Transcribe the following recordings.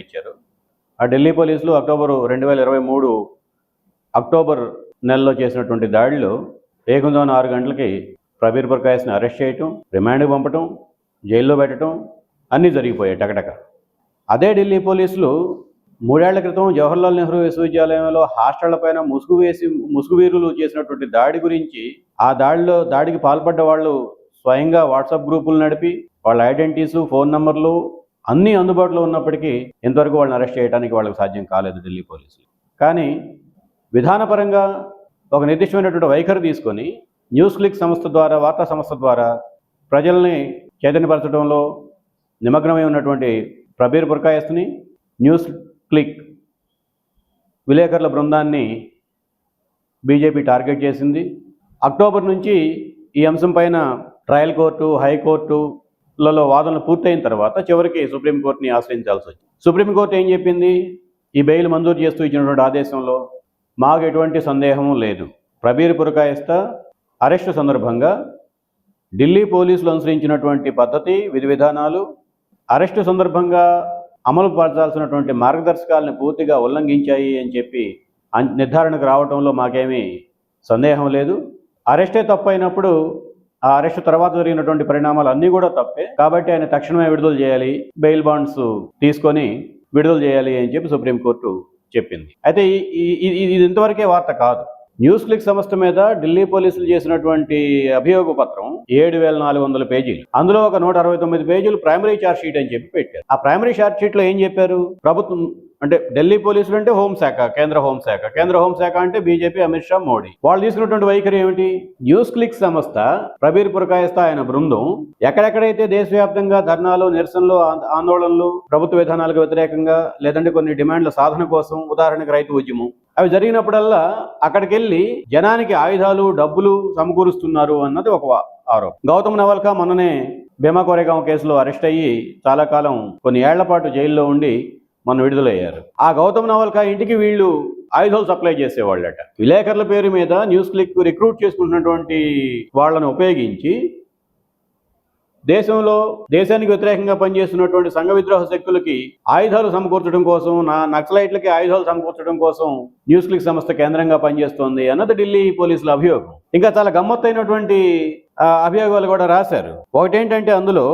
పంపించారు. ఆ ఢిల్లీ పోలీసులు అక్టోబర్ రెండు వేల ఇరవై మూడు అక్టోబర్ నెలలో చేసినటువంటి దాడిలో ఏకంగా ఆరు గంటలకి ప్రబీర్ ప్రకాష్ని అరెస్ట్ చేయటం రిమాండ్కి పంపటం జైల్లో పెట్టడం అన్నీ జరిగిపోయాయి టకటక. అదే ఢిల్లీ పోలీసులు మూడేళ్ళ క్రితం జవహర్లాల్ నెహ్రూ విశ్వవిద్యాలయంలో హాస్టళ్ళ పైన ముసుగు వేసి ముసుగు వీరులు చేసినటువంటి దాడి గురించి ఆ దాడిలో దాడికి పాల్పడ్డ వాళ్ళు స్వయంగా వాట్సాప్ గ్రూపులు నడిపి వాళ్ళ ఐడెంటిటీస్ ఫోన్ నంబర్లు అన్నీ అందుబాటులో ఉన్నప్పటికీ ఇంతవరకు వాళ్ళని అరెస్ట్ చేయడానికి వాళ్ళకి సాధ్యం కాలేదు ఢిల్లీ పోలీసులు. కానీ విధానపరంగా ఒక నిర్దిష్టమైనటువంటి వైఖరి తీసుకొని న్యూస్ క్లిక్ సంస్థ ద్వారా వార్తా సంస్థ ద్వారా ప్రజల్ని చైతన్యపరచడంలో నిమగ్నమై ఉన్నటువంటి ప్రబీర్ బుర్కాయస్ని న్యూస్ క్లిక్ విలేకరుల బృందాన్ని బీజేపీ టార్గెట్ చేసింది. అక్టోబర్ నుంచి ఈ అంశం పైన ట్రయల్ కోర్టు హైకోర్టు లలో వాదనలు పూర్తయిన తర్వాత చివరికి సుప్రీంకోర్టుని ఆశ్రయించాల్సి వచ్చింది. సుప్రీంకోర్టు ఏం చెప్పింది? ఈ బెయిల్ మంజూరు చేస్తూ ఇచ్చినటువంటి ఆదేశంలో మాకు ఎటువంటి సందేహం లేదు. ప్రబీర్ పురకాయస్త అరెస్టు సందర్భంగా ఢిల్లీ పోలీసులు అనుసరించినటువంటి పద్ధతి విధి విధానాలు అరెస్టు సందర్భంగా అమలు పరచాల్సినటువంటి మార్గదర్శకాలను పూర్తిగా ఉల్లంఘించాయి అని చెప్పి నిర్ధారణకు రావడంలో మాకేమీ సందేహం లేదు. అరెస్టే తప్పైనప్పుడు ఆ అరెస్ట్ తర్వాత జరిగినటువంటి పరిణామాలు అన్నీ కూడా తప్పే. కాబట్టి ఆయన తక్షణమే విడుదల చేయాలి బెయిల్ బాండ్స్ తీసుకొని విడుదల చేయాలి అని చెప్పి సుప్రీంకోర్టు చెప్పింది. అయితే ఇది ఇంతవరకే వార్త కాదు. న్యూస్ క్లిక్ సంస్థ మీద ఢిల్లీ పోలీసులు చేసినటువంటి అభియోగ పత్రం ఏడు వేల నాలుగు వందల పేజీలు. అందులో ఒక నూట అరవై తొమ్మిది పేజీలు ప్రైమరీ ఛార్జ్ షీట్ అని చెప్పి పెట్టారు. ఆ ప్రైమరీ ఛార్జ్ షీట్లో ఏం చెప్పారు? ప్రభుత్వం అంటే ఢిల్లీ పోలీసులు అంటే హోంశాఖ కేంద్ర హోంశాఖ కేంద్ర హోంశాఖ అంటే బీజేపీ అమిత్ షా మోడీ. వాళ్ళు తీసుకున్నటువంటి వైఖరి ఏమిటి? న్యూస్ క్లిక్ సంస్థ ప్రబీర్ పురకాయస్థ ఆయన బృందం ఎక్కడెక్కడైతే దేశవ్యాప్తంగా ధర్నాలు నిరసనలు ఆందోళనలు ప్రభుత్వ విధానాలకు వ్యతిరేకంగా లేదంటే కొన్ని డిమాండ్ల సాధన కోసం ఉదాహరణకు రైతు ఉద్యమం అవి జరిగినప్పుడల్లా అక్కడికి వెళ్ళి జనానికి ఆయుధాలు డబ్బులు సమకూరుస్తున్నారు అన్నది ఒక ఆరోపణ. గౌతమ్ నవల్కా మొన్ననే భీమా కోరేగాం కేసులో అరెస్ట్ అయ్యి చాలా కాలం కొన్ని ఏళ్ళ పాటు జైల్లో ఉండి మొన్న విడుదలయ్యారు. ఆ గౌతమ్ నవల్కా ఇంటికి వీళ్ళు ఆయుధాలు సప్లై చేసేవాళ్ళట. విలేకరుల పేరు మీద న్యూస్ క్లిక్ రిక్రూట్ చేసుకుంటున్నటువంటి వాళ్ళని ఉపయోగించి దేశంలో దేశానికి వ్యతిరేకంగా పనిచేస్తున్నటువంటి సంఘ విద్రోహ శక్తులకి ఆయుధాలు సమకూర్చడం కోసం నా నక్సలైట్లకి ఆయుధాలు సమకూర్చడం కోసం న్యూస్ క్లిక్ సంస్థ కేంద్రంగా పనిచేస్తోంది అన్నది ఢిల్లీ పోలీసుల అభియోగం. ఇంకా చాలా గమ్మత్తైనటువంటి అభియోగాలు కూడా రాశారు. ఒకటేంటంటే అందులో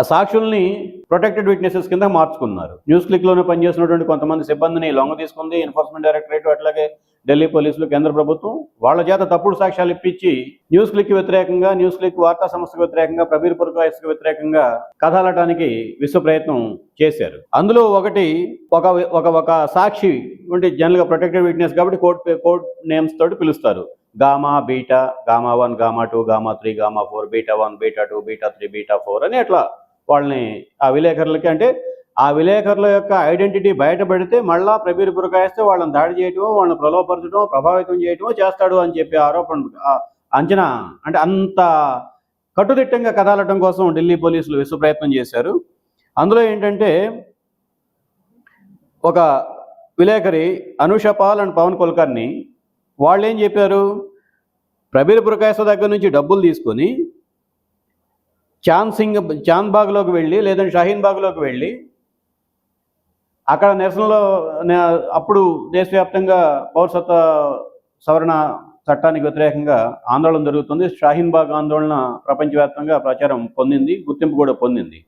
ఆ సాక్షుల్ని ప్రొటెక్టెడ్ విట్నెసెస్ కింద మార్చుకున్నారు. న్యూస్ క్లిక్లోనే పనిచేస్తున్నటువంటి కొంతమంది సిబ్బందిని లొంగ తీసుకుంది ఎన్ఫోర్స్మెంట్ డైరెక్టరేట్ అట్లాగే ఢిల్లీ పోలీసులు కేంద్ర ప్రభుత్వం వాళ్ళ చేత తప్పుడు సాక్ష్యాలు ఇప్పించి న్యూస్ క్లిక్ వ్యతిరేకంగా న్యూస్ క్లిక్ వార్తా సంస్థకు వ్యతిరేకంగా ప్రబీర్ పురకాయస్కు వ్యతిరేకంగా కథాలటానికి విశ్వ ప్రయత్నం చేశారు. అందులో ఒకటి ఒక ఒక ఒక సాక్షి అంటే జనరల్గా ప్రొటెక్టెడ్ విట్నెస్ కాబట్టి కోర్ట్ కోర్ట్ నేమ్స్ తోటి పిలుస్తారు. Gamma beta gamma one gamma two gamma three gamma four beta one beta two beta three beta four అని అట్లా వాళ్ళని ఆ విలేకరులకి అంటే ఆ విలేకరుల యొక్క ఐడెంటిటీ బయటపడితే మళ్ళా ప్రబీర్ పురకాయిస్తే వాళ్ళని దాడి చేయటమో వాళ్ళని ప్రలోభపరచడం ప్రభావితం చేయటమో చేస్తాడు అని చెప్పి ఆరోపణ అంచనా అంటే అంత కట్టుదిట్టంగా కదాలటం కోసం ఢిల్లీ పోలీసులు విశ్వ ప్రయత్నం చేశారు. అందులో ఏంటంటే ఒక విలేకరి అనుష పాల్ అండ్ పవన్ కుల్కర్ని వాళ్ళు ఏం చెప్పారు? ప్రబీర్ పురకాయస దగ్గర నుంచి డబ్బులు తీసుకొని చాంద్ సింగ్ చాంద్ బాగ్లోకి వెళ్ళి లేదంటే షాహీన్ బాగ్లోకి వెళ్ళి అక్కడ నిరసనలో నే- అప్పుడు దేశవ్యాప్తంగా పౌరసత్వ సవరణ చట్టానికి వ్యతిరేకంగా ఆందోళన జరుగుతుంది. షాహీన్ బాగ్ ఆందోళన ప్రపంచవ్యాప్తంగా ప్రచారం పొందింది గుర్తింపు కూడా పొందింది.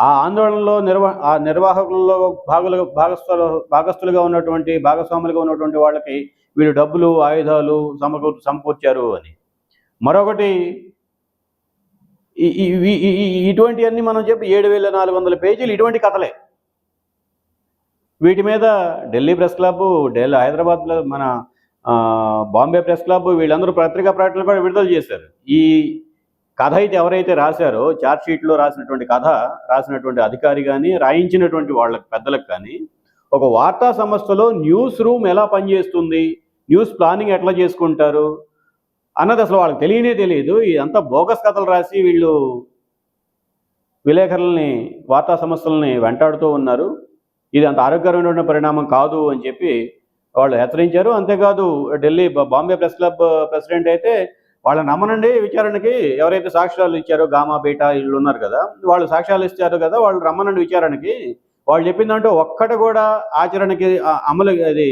ఆ ఆందోళనలో నిర్వా ఆ నిర్వాహకుల్లో భాగులు భాగస్థులు భాగస్థులుగా ఉన్నటువంటి భాగస్వాములుగా ఉన్నటువంటి వాళ్ళకి వీళ్ళు డబ్బులు ఆయుధాలు సమకూ సమకూర్చారు అని. మరొకటి ఇటువంటివన్నీ మనం చెప్పి ఏడు వేల నాలుగు వందల పేజీలు ఇటువంటి కథలే. వీటి మీద ఢిల్లీ ప్రెస్ క్లబ్ ఢిల్లీ హైదరాబాద్లో మన బాంబే ప్రెస్ క్లబ్ వీళ్ళందరూ పత్రికా ప్రకటనలు కూడా విడుదల చేశారు. ఈ కథ అయితే ఎవరైతే రాశారో చార్జ్ షీట్లో రాసినటువంటి కథ రాసినటువంటి అధికారి కానీ రాయించినటువంటి వాళ్ళకి పెద్దలకు కానీ ఒక వార్తా సంస్థలో న్యూస్ రూమ్ ఎలా పనిచేస్తుంది? న్యూస్ ప్లానింగ్ ఎట్లా చేసుకుంటారు అన్నది అసలు వాళ్ళకి తెలియనే తెలియదు. ఇదంతా బోగస్ కథలు రాసి వీళ్ళు విలేకరులని వార్తా సంస్థలని వెంటాడుతూ ఉన్నారు. ఇది అంత ఆరోగ్యకరమైన పరిణామం కాదు అని చెప్పి వాళ్ళు హెచ్చరించారు. అంతేకాదు Delhi Bombay press club president అయితే వాళ్ళ నమ్మనండి విచారణకి ఎవరైతే సాక్ష్యాలు ఇచ్చారో గామా బీటా వీళ్ళు ఉన్నారు కదా వాళ్ళు సాక్ష్యాలు ఇచ్చారు కదా వాళ్ళు రమ్మనండి విచారణకి. వాళ్ళు చెప్పిందంటే ఒక్కటి కూడా ఆచరణకి అమలు అది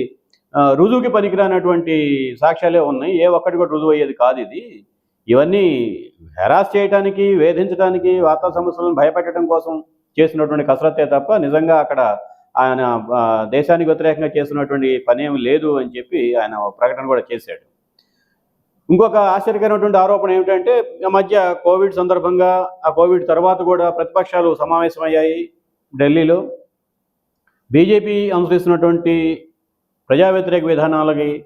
రుజువుకి పనికిరానటువంటి సాక్ష్యాలే ఉన్నాయి. ఏ ఒక్కటి కూడా రుజువు అయ్యేది కాదు ఇది. ఇవన్నీ హెరాస్ చేయడానికి వేధించడానికి వార్తా సమస్యలను భయపెట్టడం కోసం చేసినటువంటి కసరత్తే తప్ప నిజంగా అక్కడ ఆయన దేశానికి వ్యతిరేకంగా చేస్తున్నటువంటి పని లేదు అని చెప్పి ఆయన ప్రకటన కూడా చేశాడు. ఇంకొక ఆశ్చర్యకరమైనటువంటి ఆరోపణ ఏమిటంటే ఈ మధ్య కోవిడ్ సందర్భంగా ఆ కోవిడ్ తర్వాత కూడా ప్రతిపక్షాలు సమావేశమయ్యాయి ఢిల్లీలో. బీజేపీ అనుసరిస్తున్నటువంటి ప్రజా వ్యతిరేక విధానాలకి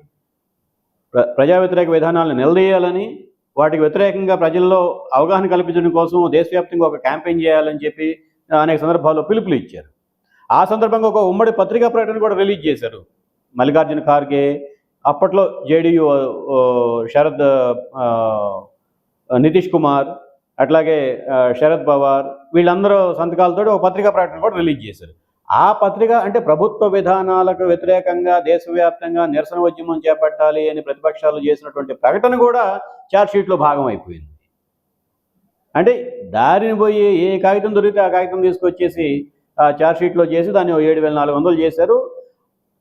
ప్ర- ప్రజా వ్యతిరేక విధానాలను నిలదీయాలని వాటికి వ్యతిరేకంగా ప్రజల్లో అవగాహన కల్పించడం కోసం దేశవ్యాప్తంగా ఒక క్యాంపెయిన్ చేయాలని చెప్పి అనేక సందర్భాల్లో పిలుపులు ఇచ్చారు. ఆ సందర్భంగా ఒక ఉమ్మడి పత్రికా ప్రకటన కూడా రిలీజ్ చేశారు. మల్లికార్జున ఖార్గే అప్పట్లో జేడీయూ శరద్ నితీష్ కుమార్ అట్లాగే శరద్ పవార్ వీళ్ళందరూ సంతకాలతో ఒక పత్రికా ప్రకటన కూడా రిలీజ్ చేశారు. ఆ పత్రిక అంటే ప్రభుత్వ విధానాలకు వ్యతిరేకంగా దేశవ్యాప్తంగా నిరసన ఉద్యమం చేపట్టాలి అని ప్రతిపక్షాలు చేసినటువంటి ప్రకటన కూడా ఛార్జ్షీట్లో భాగం అయిపోయింది. అంటే దారిని పోయి ఏ కాగితం దొరికితే ఆ కాగితం తీసుకొచ్చేసి ఆ చార్జ్షీట్లో చేసి దాన్ని ఏడు వేల నాలుగు వందలు చేశారు.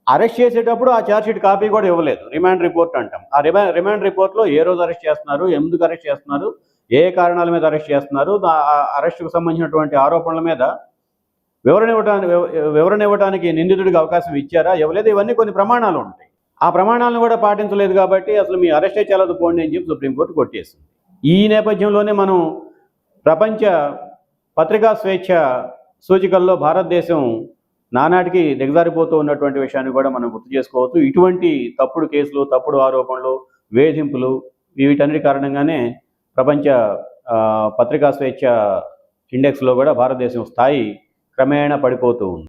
అరెస్ట్ చేసేటప్పుడు ఆ ఛార్జ్షీట్ కాపీ కూడా ఇవ్వలేదు. రిమాండ్ రిపోర్ట్ అంటాం. ఆ రిమా రిమాండ్ రిపోర్ట్లో ఏ రోజు అరెస్ట్ చేస్తున్నారు ఎందుకు అరెస్ట్ చేస్తున్నారు ఏ కారణాల మీద అరెస్ట్ చేస్తున్నారు దా- అరెస్టుకు సంబంధించినటువంటి ఆరోపణల మీద వివరణ ఇవ్వడానికి వివరణ ఇవ్వడానికి నిందితుడికి అవకాశం ఇచ్చారా? ఇవ్వలేదు. ఇవన్నీ కొన్ని ప్రమాణాలు ఉంటాయి. ఆ ప్రమాణాలను కూడా పాటించలేదు కాబట్టి అసలు మీ అరెస్టే చేయలేదు పోండి అని చెప్పి సుప్రీంకోర్టు కొట్టేసింది. ఈ నేపథ్యంలోనే మనం ప్రపంచ పత్రికా స్వేచ్ఛ సూచికల్లో భారతదేశం నానాటికి దిగజారిపోతూ ఉన్నటువంటి విషయాన్ని కూడా మనం గుర్తు చేసుకోవచ్చు. ఇటువంటి తప్పుడు కేసులు తప్పుడు ఆరోపణలు వేధింపులు వీటన్నిటి కారణంగానే ప్రపంచ పత్రికా స్వేచ్ఛ ఇండెక్స్లో కూడా భారతదేశం స్థాయి క్రమేణా పడిపోతూ ఉంది